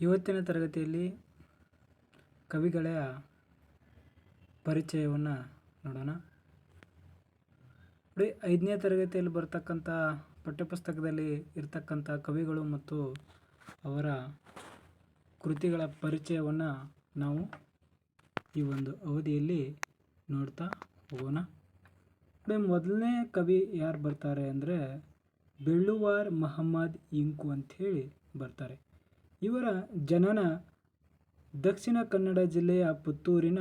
ಇವತ್ತಿನ ತರಗತಿಯಲ್ಲಿ ಕವಿಗಳ ಪರಿಚಯವನ್ನು ನೋಡೋಣ. ನೋಡಿ, ಐದನೇ ತರಗತಿಯಲ್ಲಿ ಬರ್ತಕ್ಕಂಥ ಪಠ್ಯಪುಸ್ತಕದಲ್ಲಿ ಇರ್ತಕ್ಕಂಥ ಕವಿಗಳು ಮತ್ತು ಅವರ ಕೃತಿಗಳ ಪರಿಚಯವನ್ನು ನಾವು ಈ ಒಂದು ಅವಧಿಯಲ್ಲಿ ನೋಡ್ತಾ ಹೋಗೋಣ. ನೋಡಿ, ಮೊದಲನೇ ಕವಿ ಯಾರು ಬರ್ತಾರೆ ಅಂದರೆ ಬೆಳ್ಳುವಾರ್ ಮಹಮ್ಮದ್ ಇಂಕು ಅಂಥೇಳಿ ಬರ್ತಾರೆ. ಇವರ ಜನನ ದಕ್ಷಿಣ ಕನ್ನಡ ಜಿಲ್ಲೆಯ ಪುತ್ತೂರಿನ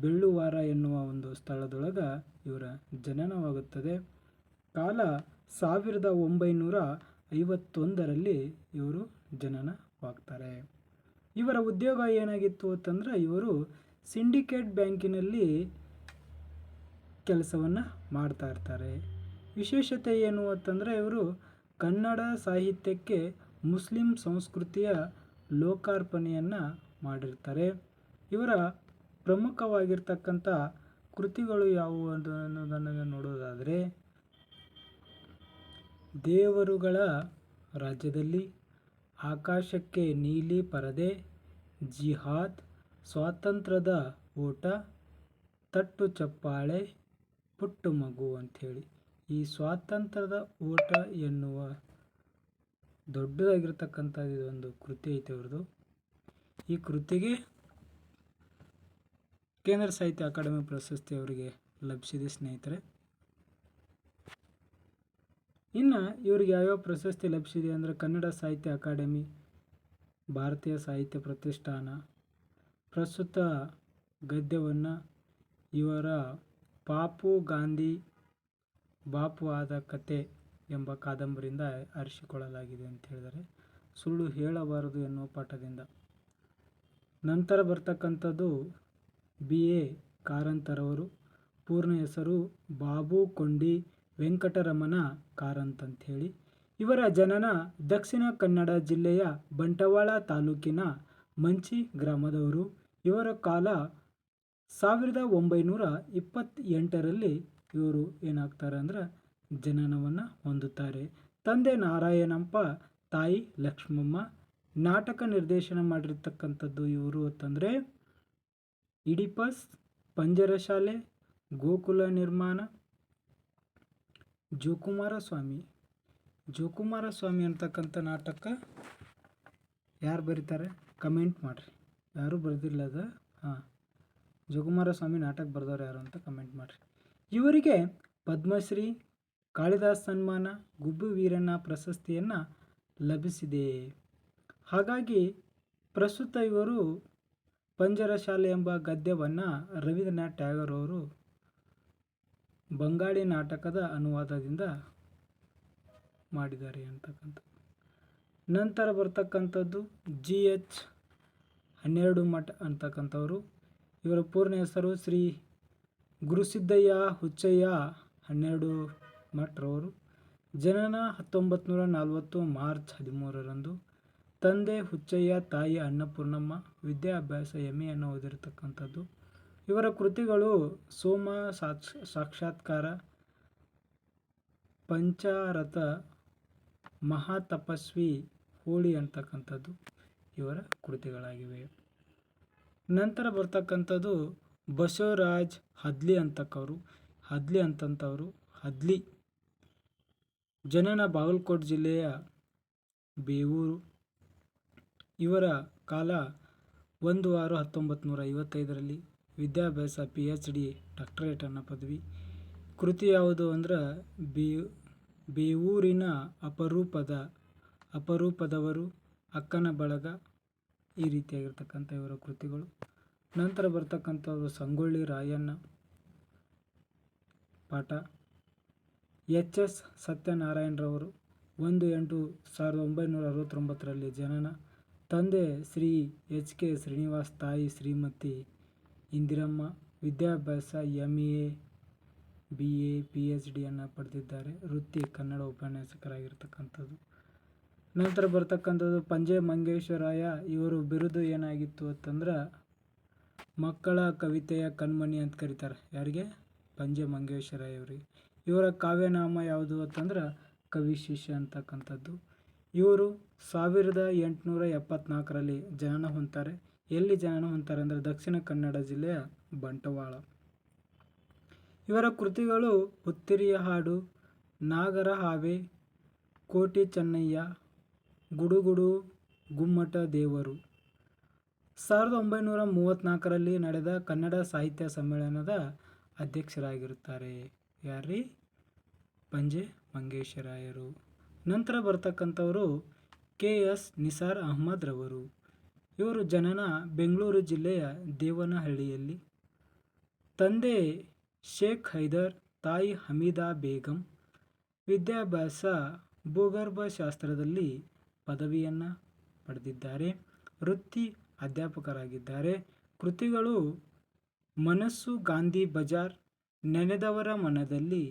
ಬೆಳ್ಳುವಾರ ಎನ್ನುವ ಒಂದು ಸ್ಥಳದೊಳಗೆ ಇವರ ಜನನವಾಗುತ್ತದೆ. ಕಾಲ ಸಾವಿರದ ಒಂಬೈನೂರ ಐವತ್ತೊಂದರಲ್ಲಿ ಇವರು ಜನನವಾಗ್ತಾರೆ. ಇವರ ಉದ್ಯೋಗ ಏನಾಗಿತ್ತು ಅಂತಂದ್ರೆ ಇವರು ಸಿಂಡಿಕೇಟ್ ಬ್ಯಾಂಕಿನಲ್ಲಿ ಕೆಲಸವನ್ನು ಮಾಡ್ತಾ ಇರ್ತಾರೆ. ವಿಶೇಷತೆ ಏನು ಅಂತಂದರೆ ಇವರು ಕನ್ನಡ ಸಾಹಿತ್ಯಕ್ಕೆ ಮುಸ್ಲಿಂ ಸಂಸ್ಕೃತಿಯ ಲೋಕಾರ್ಪಣೆಯನ್ನು ಮಾಡಿರ್ತಾರೆ. ಇವರ ಪ್ರಮುಖವಾಗಿರ್ತಕ್ಕಂಥ ಕೃತಿಗಳು ಯಾವುವು ಅನ್ನೋದನ್ನು ನೋಡೋದಾದರೆ, ದೇವರುಗಳ ರಾಜ್ಯದಲ್ಲಿ ಆಕಾಶಕ್ಕೆ ನೀಲಿ ಪರದೆ, ಜಿಹಾದ್, ಸ್ವಾತಂತ್ರ್ಯದ ಓಟ, ತಟ್ಟು ಚಪ್ಪಾಳೆ, ಪುಟ್ಟು ಮಗು ಅಂಥೇಳಿ. ಈ ಸ್ವಾತಂತ್ರ್ಯದ ಓಟ ಎನ್ನುವ ದೊಡ್ಡದಾಗಿರ್ತಕ್ಕಂಥ ಒಂದು ಕೃತಿ ಐತೆ ಅವ್ರದ್ದು ಈ ಕೃತಿಗೆ ಕೇಂದ್ರ ಸಾಹಿತ್ಯ ಅಕಾಡೆಮಿ ಪ್ರಶಸ್ತಿ ಅವರಿಗೆ ಲಭಿಸಿದೆ ಸ್ನೇಹಿತರೆ. ಇನ್ನು ಇವರಿಗೆ ಯಾವ್ಯಾವ ಪ್ರಶಸ್ತಿ ಲಭಿಸಿದೆ ಅಂದರೆ ಕನ್ನಡ ಸಾಹಿತ್ಯ ಅಕಾಡೆಮಿ, ಭಾರತೀಯ ಸಾಹಿತ್ಯ ಪ್ರತಿಷ್ಠಾನ, ಪ್ರಸ್ತುತ ಗದ್ಯವನ್ನು ಇವರ ಪಾಪು ಗಾಂಧಿ, ಬಾಪು ಆದ ಕತೆ ಎಂಬ ಕಾದಂಬರಿಯಿಂದ ಆರಿಸಿಕೊಳ್ಳಲಾಗಿದೆ ಅಂತ ಹೇಳಿದರೆ, ಸುಳ್ಳು ಹೇಳಬಾರದು ಎನ್ನುವ ಪಾಠದಿಂದ. ನಂತರ ಬರ್ತಕ್ಕಂಥದ್ದು ಬಿ. ಎ. ಕಾರಂತರವರು, ಪೂರ್ಣ ಹೆಸರು ಬಾಬು ಕೊಂಡಿ ವೆಂಕಟರಮಣ ಕಾರಂತ್ ಅಂಥೇಳಿ ಇವರ ಜನನ ದಕ್ಷಿಣ ಕನ್ನಡ ಜಿಲ್ಲೆಯ ಬಂಟವಾಳ ತಾಲೂಕಿನ ಮಂಚಿ ಗ್ರಾಮದವರು. ಇವರ ಕಾಲ ಸಾವಿರದ ಒಂಬೈನೂರ ಇಪ್ಪತ್ತೆಂಟರಲ್ಲಿ ಇವರು ಏನಾಗ್ತಾರೆ ಅಂದ್ರೆ ಜನನವನ್ನು ಹೊಂದುತ್ತಾರೆ. ತಂದೆ ನಾರಾಯಣಪ್ಪ, ತಾಯಿ ಲಕ್ಷ್ಮಮ್ಮ, ನಾಟಕ ನಿರ್ದೇಶನ ಮಾಡಿರ್ತಕ್ಕಂಥದ್ದು ಇವರು ಅಂತಂದರೆ, ಇಡಿಪಸ್ ಪಂಜರಶಾಲೆ ಗೋಕುಲ ನಿರ್ಮಾಣ ಜೋಕುಮಾರ ಸ್ವಾಮಿ ಜೋಕುಮಾರ ಸ್ವಾಮಿ ಅಂತಕ್ಕಂಥ ನಾಟಕ ಯಾರು ಬರೀತಾರೆ? ಕಮೆಂಟ್ ಮಾಡಿರಿ. ಯಾರೂ ಬರೆದಿಲ್ಲ ಅದು ಹಾಂ. ಜೋಕುಮಾರ ಸ್ವಾಮಿ ನಾಟಕ ಬರೆದವ್ರು ಯಾರು ಅಂತ ಕಮೆಂಟ್ ಮಾಡಿರಿ. ಇವರಿಗೆ ಪದ್ಮಶ್ರೀ ಕಾಳಿದಾಸ್ ಸನ್ಮಾನ ಗುಬ್ಬು ವೀರಣ್ಣ ಪ್ರಶಸ್ತಿಯನ್ನು ಲಭಿಸಿದೆ. ಹಾಗಾಗಿ ಪ್ರಸ್ತುತ ಇವರು ಪಂಜರ ಶಾಲೆ ಎಂಬ ಗದ್ಯವನ್ನು ರವೀಂದ್ರನಾಥ್ ಟ್ಯಾಗೋರ್ ಅವರು ಬಂಗಾಳಿ ನಾಟಕದ ಅನುವಾದದಿಂದ ಮಾಡಿದ್ದಾರೆ ಅಂತಕ್ಕಂಥದ್ದು. ನಂತರ ಬರ್ತಕ್ಕಂಥದ್ದು ಜಿ ಎಚ್ ಹನ್ನೆರಡು ಮಠ ಅಂತಕ್ಕಂಥವರು. ಇವರ ಪೂರ್ಣ ಹೆಸರು ಶ್ರೀ ಗುರುಸಿದ್ದಯ್ಯ ಹುಚ್ಚಯ್ಯ ಹನ್ನೆರಡು ಮಠರವರು ಜನನ ಹತ್ತೊಂಬತ್ತು ನೂರ ನಲವತ್ತು ಮಾರ್ಚ್ ಹದಿಮೂರರಂದು ತಂದೆ ಹುಚ್ಚಯ್ಯ, ತಾಯಿ ಅನ್ನಪೂರ್ಣಮ್ಮ, ವಿದ್ಯಾಭ್ಯಾಸ ಎಂ ಓದಿರತಕ್ಕಂಥದ್ದು. ಇವರ ಕೃತಿಗಳು ಸೋಮ ಸಾಕ್ಷ, ಸಾಕ್ಷಾತ್ಕಾರ, ಪಂಚಾರಥ, ಮಹಾತಪಸ್ವಿ, ಹೋಳಿ ಅಂತಕ್ಕಂಥದ್ದು ಇವರ ಕೃತಿಗಳಾಗಿವೆ. ನಂತರ ಬರ್ತಕ್ಕಂಥದ್ದು ಬಸವರಾಜ್ ಹದ್ಲಿ ಅಂತಕ್ಕವರು. ಹದ್ಲಿ ಅಂತಂಥವರು ಹದ್ಲಿ ಜನನ ಬಾಗಲಕೋಟೆ ಜಿಲ್ಲೆಯ ಬೇವೂರು. ಇವರ ಕಾಲ ಒಂದು ಆರು ಹತ್ತೊಂಬತ್ತು ನೂರ ಐವತ್ತೈದರಲ್ಲಿ ವಿದ್ಯಾಭ್ಯಾಸ ಪಿ ಎಚ್ ಡಿ ಡಾಕ್ಟರೇಟ್ ಅನ್ನೋ ಪದವಿ. ಕೃತಿ ಯಾವುದು ಅಂದ್ರೆ ಬೇ, ಬೇವೂರಿನ ಅಪರೂಪದ, ಅಪರೂಪದವರು ಅಕ್ಕನ ಬಳಗ ಈ ರೀತಿಯಾಗಿರ್ತಕ್ಕಂಥ ಇವರ ಕೃತಿಗಳು. ನಂತರ ಬರ್ತಕ್ಕಂಥವ್ರು ಸಂಗೊಳ್ಳಿ ರಾಯಣ್ಣ ಪಾಠ. ಎಚ್ ಎಸ್ ಸತ್ಯನಾರಾಯಣರವರು ಒಂದು ಎಂಟು ಸಾವಿರದ ಒಂಬೈನೂರ ಅರವತ್ತೊಂಬತ್ತರಲ್ಲಿ ಜನನ. ತಂದೆ ಶ್ರೀ ಎಚ್ ಕೆ ಶ್ರೀನಿವಾಸ್, ತಾಯಿ ಶ್ರೀಮತಿ ಇಂದಿರಮ್ಮ, ವಿದ್ಯಾಭ್ಯಾಸ M A B A P H ಡಿಯನ್ನು ಪಡೆದಿದ್ದಾರೆ. ವೃತ್ತಿ ಕನ್ನಡ ಉಪನ್ಯಾಸಕರಾಗಿರ್ತಕ್ಕಂಥದ್ದು. ನಂತರ ಬರ್ತಕ್ಕಂಥದ್ದು ಪಂಜೆ ಮಂಗೇಶ್ವರಾಯ ಇವರು ಬಿರುದು ಏನಾಗಿತ್ತು ಅಂತಂದ್ರೆ ಮಕ್ಕಳ ಕವಿತೆಯ ಕಣ್ಮಣಿ ಅಂತ ಕರೀತಾರೆ. ಯಾರಿಗೆ? ಪಂಜೆ ಮಂಗೇಶ್ವರಾಯ ಅವರಿಗೆ ಇವರ ಕಾವ್ಯನಾಮ ಯಾವುದು ಅಂತಂದ್ರೆ ಕವಿ ಶಿಷ್ಯ ಅಂತಕ್ಕಂಥದ್ದು. ಇವರು ಸಾವಿರದ ಎಂಟುನೂರ ಎಪ್ಪತ್ನಾಲ್ಕರಲ್ಲಿ ಜನನ ಹೊಂತಾರೆ ಎಲ್ಲಿ ಜನನ ಹೊಂತಾರೆ ಅಂದರೆ ದಕ್ಷಿಣ ಕನ್ನಡ ಜಿಲ್ಲೆಯ ಬಂಟವಾಳ. ಇವರ ಕೃತಿಗಳು ಹುತ್ತಿರಿಯ ಹಾಡು, ನಾಗರ ಹಾವೆ, ಕೋಟಿ ಚೆನ್ನಯ್ಯ, ಗುಡುಗುಡು, ಗುಮ್ಮಟ ದೇವರು. ಸಾವಿರದ ಒಂಬೈನೂರ ಮೂವತ್ತ್ನಾಲ್ಕರಲ್ಲಿ ನಡೆದ ಕನ್ನಡ ಸಾಹಿತ್ಯ ಸಮ್ಮೇಳನದ ಅಧ್ಯಕ್ಷರಾಗಿರುತ್ತಾರೆ. ಯಾರ್ರೀ? ಪಂಜೆ ಮಂಗೇಶರಾಯರು. ನಂತರ ಬರ್ತಕ್ಕಂಥವರು ಕೆ. ಎಸ್. ನಿಸಾರ್ ಅಹ್ಮದ್ ರವರು. ಇವರು ಜನನ ಬೆಂಗಳೂರು ಜಿಲ್ಲೆಯ ದೇವನಹಳ್ಳಿಯಲ್ಲಿ. ತಂದೆ ಶೇಖ್ ಹೈದರ್, ತಾಯಿ ಹಮೀದಾ ಬೇಗಂ, ವಿದ್ಯಾಭ್ಯಾಸ ಭೂಗರ್ಭಶಾಸ್ತ್ರದಲ್ಲಿ ಪದವಿಯನ್ನು ಪಡೆದಿದ್ದಾರೆ. ವೃತ್ತಿ ಅಧ್ಯಾಪಕರಾಗಿದ್ದಾರೆ. ಕೃತಿಗಳು ಮನಸ್ಸು ಗಾಂಧಿ ಬಜಾರ್ ನೆನೆದವರ ಮನದಲ್ಲಿ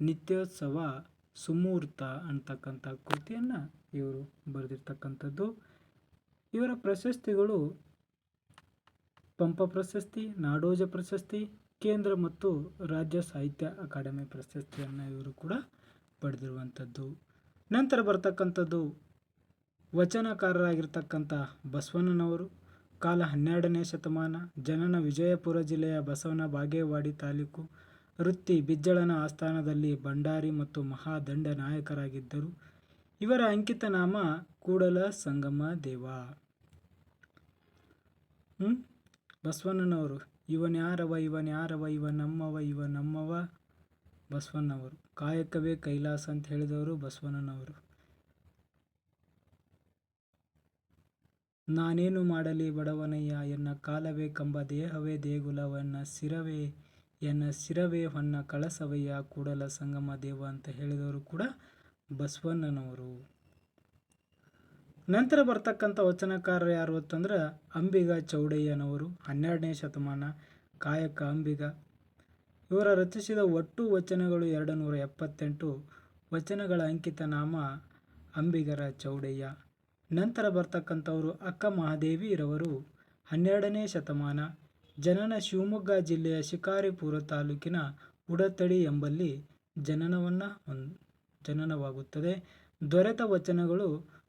ನಿತ್ಯೋತ್ಸವ ಸುಮೂರ್ತ ಅಂತಕ್ಕಂಥ ಕೃತಿಯನ್ನು ಇವರು ಬರೆದಿರ್ತಕ್ಕಂಥದ್ದು. ಇವರ ಪ್ರಶಸ್ತಿಗಳು ಪಂಪ ಪ್ರಶಸ್ತಿ, ನಾಡೋಜ ಪ್ರಶಸ್ತಿ, ಕೇಂದ್ರ ಮತ್ತು ರಾಜ್ಯ ಸಾಹಿತ್ಯ ಅಕಾಡೆಮಿ ಪ್ರಶಸ್ತಿಯನ್ನು ಇವರು ಕೂಡ ಪಡೆದಿರುವಂಥದ್ದು ನಂತರ ಬರ್ತಕ್ಕಂಥದ್ದು ವಚನಕಾರರಾಗಿರ್ತಕ್ಕಂಥ ಬಸವಣ್ಣನವರು, ಕಾಲ ಹನ್ನೆರಡನೇ ಶತಮಾನ, ಜನನ ವಿಜಯಪುರ ಜಿಲ್ಲೆಯ ಬಸವನ ಬಾಗೇವಾಡಿ ತಾಲೂಕು ವೃತ್ತಿ ಬಿಜ್ಜಳನ ಆಸ್ಥಾನದಲ್ಲಿ ಭಂಡಾರಿ ಮತ್ತು ಮಹಾದಂಡ ನಾಯಕರಾಗಿದ್ದರು. ಇವರ ಅಂಕಿತ ನಾಮ ಕೂಡಲ ಸಂಗಮ ದೇವ. ಹ್ಞೂ ಬಸವಣ್ಣನವರು. ಇವನ್ಯಾರವ ಇವನ್ಯಾರವ ಇವ ನಮ್ಮವ ಇವ ನಮ್ಮವ ಬಸವಣ್ಣವರು ಕಾಯಕವೇ ಕೈಲಾಸ ಅಂತ ಹೇಳಿದವರು ಬಸವಣ್ಣನವರು. ನಾನೇನು ಮಾಡಲಿ ಬಡವನಯ್ಯ ಎನ್ನ ಕಾಲವೇ ಕಂಬ ದೇಹವೇ ದೇಗುಲವನ್ನ ಸಿರವೇ ಎನ್ನ ಸಿರವೇ ಹೊನ್ನ ಕಳಸವಯ್ಯ ಕೂಡಲ ಸಂಗಮ ದೇವ ಅಂತ ಹೇಳಿದವರು ಕೂಡ ಬಸವಣ್ಣನವರು. ನಂತರ ಬರ್ತಕ್ಕಂಥ ವಚನಕಾರರು ಯಾರು ಅಂತಂದ್ರೆ ಅಂಬಿಗ ಚೌಡಯ್ಯನವರು, ಹನ್ನೆರಡನೇ ಶತಮಾನ ಕಾಯಕ ಅಂಬಿಗ. ಇವರ ರಚಿಸಿದ ಒಟ್ಟು ವಚನಗಳು ಎರಡು ನೂರ ಎಪ್ಪತ್ತೆಂಟು. ವಚನಗಳ ಅಂಕಿತ ನಾಮ ಅಂಬಿಗರ ಚೌಡಯ್ಯ. ನಂತರ ಬರ್ತಕ್ಕಂಥವರು ಅಕ್ಕ ಮಹಾದೇವಿ ಇರವರು ಹನ್ನೆರಡನೇ ಶತಮಾನ ಜನನ ಶಿವಮೊಗ್ಗ ಜಿಲ್ಲೆಯ ಶಿಕಾರಿಪುರ ತಾಲೂಕಿನ ಉಡತಡಿ ಎಂಬಲ್ಲಿ ಜನನವನ್ನು ಜನನವಾಗುತ್ತದೆ. ದೊರೆತ ವಚನಗಳು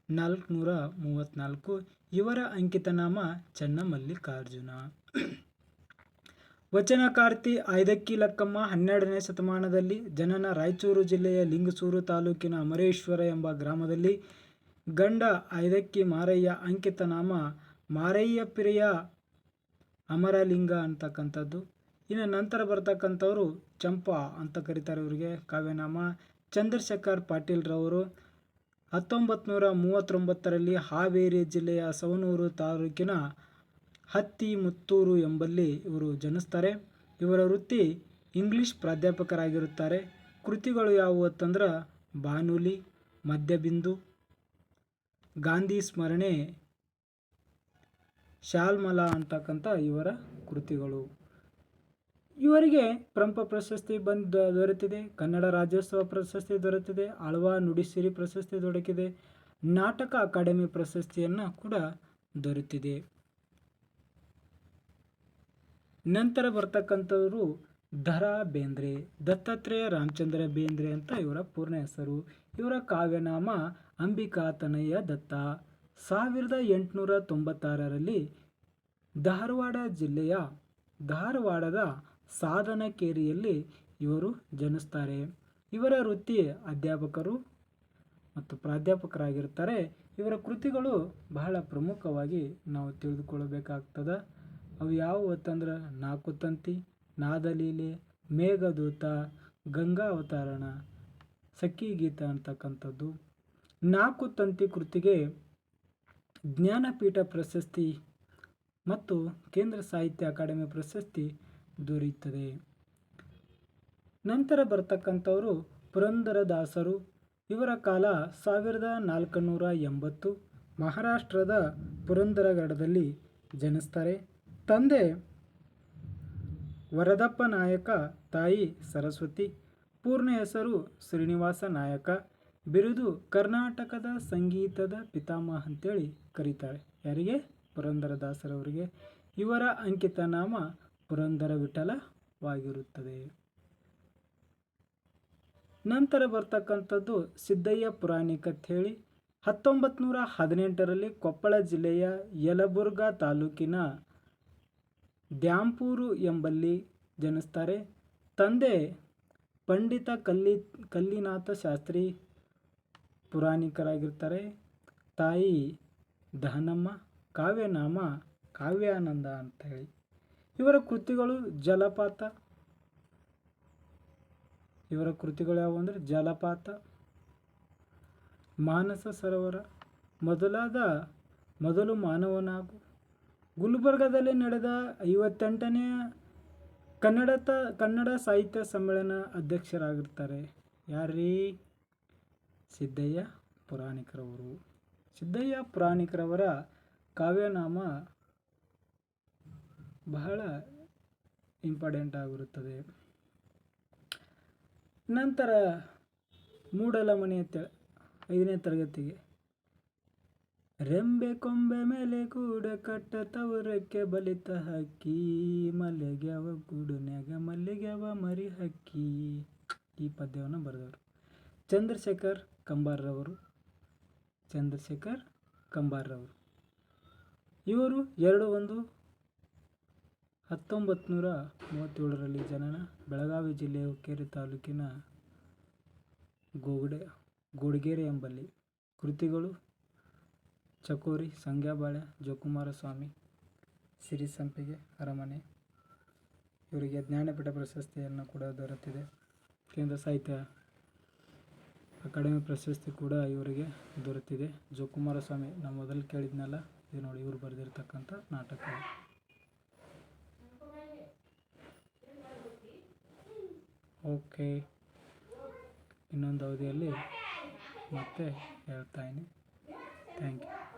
ನಾಲ್ಕುನೂರ ಮೂವತ್ತ್ನಾಲ್ಕು. ಇವರ ಅಂಕಿತನಾಮ ಚನ್ನಮಲ್ಲಿಕಾರ್ಜುನ. ವಚನಕಾರ್ತಿ ಐದಕ್ಕಿ ಲಕ್ಕಮ್ಮ ಹನ್ನೆರಡನೇ ಶತಮಾನದಲ್ಲಿ ಜನನ ರಾಯಚೂರು ಜಿಲ್ಲೆಯ ಲಿಂಗಸೂರು ತಾಲೂಕಿನ ಅಮರೇಶ್ವರ ಎಂಬ ಗ್ರಾಮದಲ್ಲಿ ಗಂಡ ಐದಕ್ಕಿ ಮಾರಯ್ಯ ಅಂಕಿತನಾಮ ಮಾರಯ್ಯ ಪ್ರಿಯ ಅಮರಲಿಂಗ ಅಂತಕ್ಕಂಥದ್ದು. ಇನ್ನು ನಂತರ ಬರ್ತಕ್ಕಂಥವ್ರು ಚಂಪಾ ಅಂತ ಕರೀತಾರೆ ಇವರಿಗೆ, ಕಾವ್ಯನಾಮ. ಚಂದ್ರಶೇಖರ್ ಪಾಟೀಲ್ರವರು ಹತ್ತೊಂಬತ್ತು ನೂರ ಮೂವತ್ತೊಂಬತ್ತರಲ್ಲಿ ಹಾವೇರಿ ಜಿಲ್ಲೆಯ ಸವಣೂರು ತಾಲೂಕಿನ ಹತ್ತಿ ಮುತ್ತೂರು ಎಂಬಲ್ಲಿ ಇವರು ಜನಿಸ್ತಾರೆ. ಇವರ ವೃತ್ತಿ ಇಂಗ್ಲಿಷ್ ಪ್ರಾಧ್ಯಾಪಕರಾಗಿರುತ್ತಾರೆ. ಕೃತಿಗಳು ಯಾವುವು ಅಂತಂದ್ರೆ, ಬಾನುಲಿ, ಮದ್ಯಬಿಂದು, ಗಾಂಧಿ ಸ್ಮರಣೆ ಶಾಲ್ಮಲ ಅಂತಕ್ಕಂಥ ಇವರ ಕೃತಿಗಳು. ಇವರಿಗೆ ಪ್ರಮುಖ ಪ್ರಶಸ್ತಿ ಬಂದ ದೊರೆತಿದೆ. ಕನ್ನಡ ರಾಜ್ಯೋತ್ಸವ ಪ್ರಶಸ್ತಿ ದೊರೆತಿದೆ. ಆಳ್ವಾ ನುಡಿಸಿರಿ ಪ್ರಶಸ್ತಿ ದೊರಕಿದೆ. ನಾಟಕ ಅಕಾಡೆಮಿ ಪ್ರಶಸ್ತಿಯನ್ನು ಕೂಡ ದೊರೆತಿದೆ. ನಂತರ ಬರ್ತಕ್ಕಂಥವರು ದರಾ ಬೇಂದ್ರೆ, ದತ್ತಾತ್ರೇಯ ರಾಮಚಂದ್ರ ಬೇಂದ್ರೆ ಅಂತ ಇವರ ಪೂರ್ಣ ಹೆಸರು. ಇವರ ಕಾವ್ಯನಾಮ ಅಂಬಿಕಾತನಯ್ಯ ದತ್ತ. ಸಾವಿರದ ಎಂಟುನೂರ ತೊಂಬತ್ತಾರರಲ್ಲಿ ಧಾರವಾಡ ಜಿಲ್ಲೆಯ ಧಾರವಾಡದ ಸಾಧನಕೇರಿಯಲ್ಲಿ ಇವರು ಜನಿಸ್ತಾರೆ. ಇವರ ವೃತ್ತಿ ಅಧ್ಯಾಪಕರು ಮತ್ತು ಪ್ರಾಧ್ಯಾಪಕರಾಗಿರ್ತಾರೆ ಇವರ ಕೃತಿಗಳು ಬಹಳ ಪ್ರಮುಖವಾಗಿ ನಾವು ತಿಳಿದುಕೊಳ್ಳಬೇಕಾಗ್ತದೆ. ಅವು ಯಾವುವು ಅಂತಂದ್ರೆ ನಾಲ್ಕು ತಂತಿ, ನಾದಲೀಲೆ, ಮೇಘದೂತ, ಗಂಗಾ ಅವತಾರಣ, ಸಖಿ ಗೀತ ಅಂತಕ್ಕಂಥದ್ದು. ನಾಲ್ಕು ತಂತಿ ಕೃತಿಗೆ ಜ್ಞಾನಪೀಠ ಪ್ರಶಸ್ತಿ ಮತ್ತು ಕೇಂದ್ರ ಸಾಹಿತ್ಯ ಅಕಾಡೆಮಿ ಪ್ರಶಸ್ತಿ ದೊರೆಯುತ್ತದೆ. ನಂತರ ಬರ್ತಕ್ಕಂಥವರು ಪುರಂದರದಾಸರು. ಇವರ ಕಾಲ ಸಾವಿರದ ನಾಲ್ಕುನೂರ ಎಂಬತ್ತು ಮಹಾರಾಷ್ಟ್ರದ ಪುರಂದರಗಢದಲ್ಲಿ ಜನಿಸ್ತಾರೆ. ತಂದೆ ವರದಪ್ಪ ನಾಯಕ, ತಾಯಿ ಸರಸ್ವತಿ, ಪೂರ್ಣ ಹೆಸರು ಶ್ರೀನಿವಾಸ ನಾಯಕ, ಬಿರುದು ಕರ್ನಾಟಕದ ಸಂಗೀತದ ಪಿತಾಮಹ ಅಂತೇಳಿ ಕರೀತಾರೆ ಯಾರಿಗೆ? ಪುರಂದರದಾಸರವರಿಗೆ. ಇವರ ಅಂಕಿತ ನಾಮ ಪುರಂದರ ವಿಠಲವಾಗಿರುತ್ತದೆ ನಂತರ ಬರ್ತಕ್ಕಂಥದ್ದು ಸಿದ್ದಯ್ಯ ಪುರಾಣಿಕ ಹೇಳಿ ಹತ್ತೊಂಬತ್ತು ನೂರ ಹದಿನೆಂಟರಲ್ಲಿ ಕೊಪ್ಪಳ ಜಿಲ್ಲೆಯ ಯಲಬುರ್ಗಾ ತಾಲೂಕಿನ ದ್ಯಾಂಪೂರು ಎಂಬಲ್ಲಿ ಜನಿಸ್ತಾರೆ. ತಂದೆ ಪಂಡಿತ ಕಲ್ಲಿ, ಕಲ್ಲಿನಾಥ ಶಾಸ್ತ್ರಿ ಪುರಾಣಿಕರಾಗಿರ್ತಾರೆ. ತಾಯಿ ದಹನಮ್ಮ, ಕಾವ್ಯನಾಮ, ಕಾವ್ಯಾನಂದ ಅಂತ ಹೇಳಿ ಇವರ ಕೃತಿಗಳು ಜಲಪಾತ. ಇವರ ಕೃತಿಗಳು ಯಾವುವು ಅಂದರೆ ಜಲಪಾತ, ಮಾನಸ ಸರೋವರ, ಮೊದಲಾದ ಮೊದಲು ಮಾನವನಾಗು. ಗುಲ್ಬರ್ಗದಲ್ಲಿ ನಡೆದ ಐವತ್ತೆಂಟನೆಯ ಕನ್ನಡ ತ, ಕನ್ನಡ ಸಾಹಿತ್ಯ ಸಮ್ಮೇಳನ ಅಧ್ಯಕ್ಷರಾಗಿರ್ತಾರೆ ಯಾರೀ ಸಿದ್ದಯ್ಯ ಪುರಾಣಿಕರವರು. ಸಿದ್ದಯ್ಯ ಪುರಾಣಿಕರವರ ಕಾವ್ಯನಾಮ ಬಹಳ ಇಂಪಾರ್ಟೆಂಟ್ ಆಗಿರುತ್ತದೆ. ನಂತರ ಮೂಡಲಮನೆ ತ, ಐದನೇ ತರಗತಿಗೆ. ರೆಂಬೆ ಕೊಂಬೆ ಮೇಲೆ ಕೂಡ ಕಟ್ಟ ತವರಕ್ಕೆ ಬಲಿತ ಹಕ್ಕಿ ಮಲ್ಲಿಗೆವ ಮಲ್ಲಿಗೆ ಮಲ್ಲಿಗೆವ ಮರಿ ಹಕ್ಕಿ. ಈ ಪದ್ಯವನ್ನು ಬರೆದವರು. ಚಂದ್ರಶೇಖರ್ ಕಂಬಾರ್ರವರು. ಚಂದ್ರಶೇಖರ್ ಕಂಬಾರ್ರವರು. ಇವರು ಎರಡು ಒಂದು ಹತ್ತೊಂಬತ್ತು ನೂರ ಮೂವತ್ತೇಳರಲ್ಲಿ ಜನನ ಬೆಳಗಾವಿ ಜಿಲ್ಲೆಯ ಹುಕ್ಕೇರಿ ತಾಲೂಕಿನ ಗೋಗಡೆ, ಗೋಡಗೇರಿ ಎಂಬಲ್ಲಿ ಕೃತಿಗಳು ಚಕೋರಿ, ಸಂಗ್ಯಾಬಾಳೆ ಜೋಕುಮಾರ ಸ್ವಾಮಿ ಸಿರಿಸಂಪಿಗೆ, ಅರಮನೆ ಇವರಿಗೆ ಜ್ಞಾನಪೀಠ ಪ್ರಶಸ್ತಿಯನ್ನು ಕೂಡ ದೊರೆತಿದೆ. ಕೇಂದ್ರ ಸಾಹಿತ್ಯ ಅಕಾಡೆಮಿ ಪ್ರಶಸ್ತಿ ಕೂಡ ಇವರಿಗೆ ದೊರೆತಿದೆ. ಜೋಕುಮಾರ ಸ್ವಾಮಿ ನಾವು ಮೊದಲು ಕೇಳಿದ್ನಲ್ಲ, ಇದು ನೋಡಿ ಇವರು ಬರೆದಿರ್ತಕ್ಕಂಥ ನಾಟಕ. ಓಕೆ, ಇನ್ನೊಂದು ಅವಧಿಯಲ್ಲಿ ಮತ್ತೆ ಹೇಳ್ತಾಯಿನಿ ಥ್ಯಾಂಕ್ ಯು.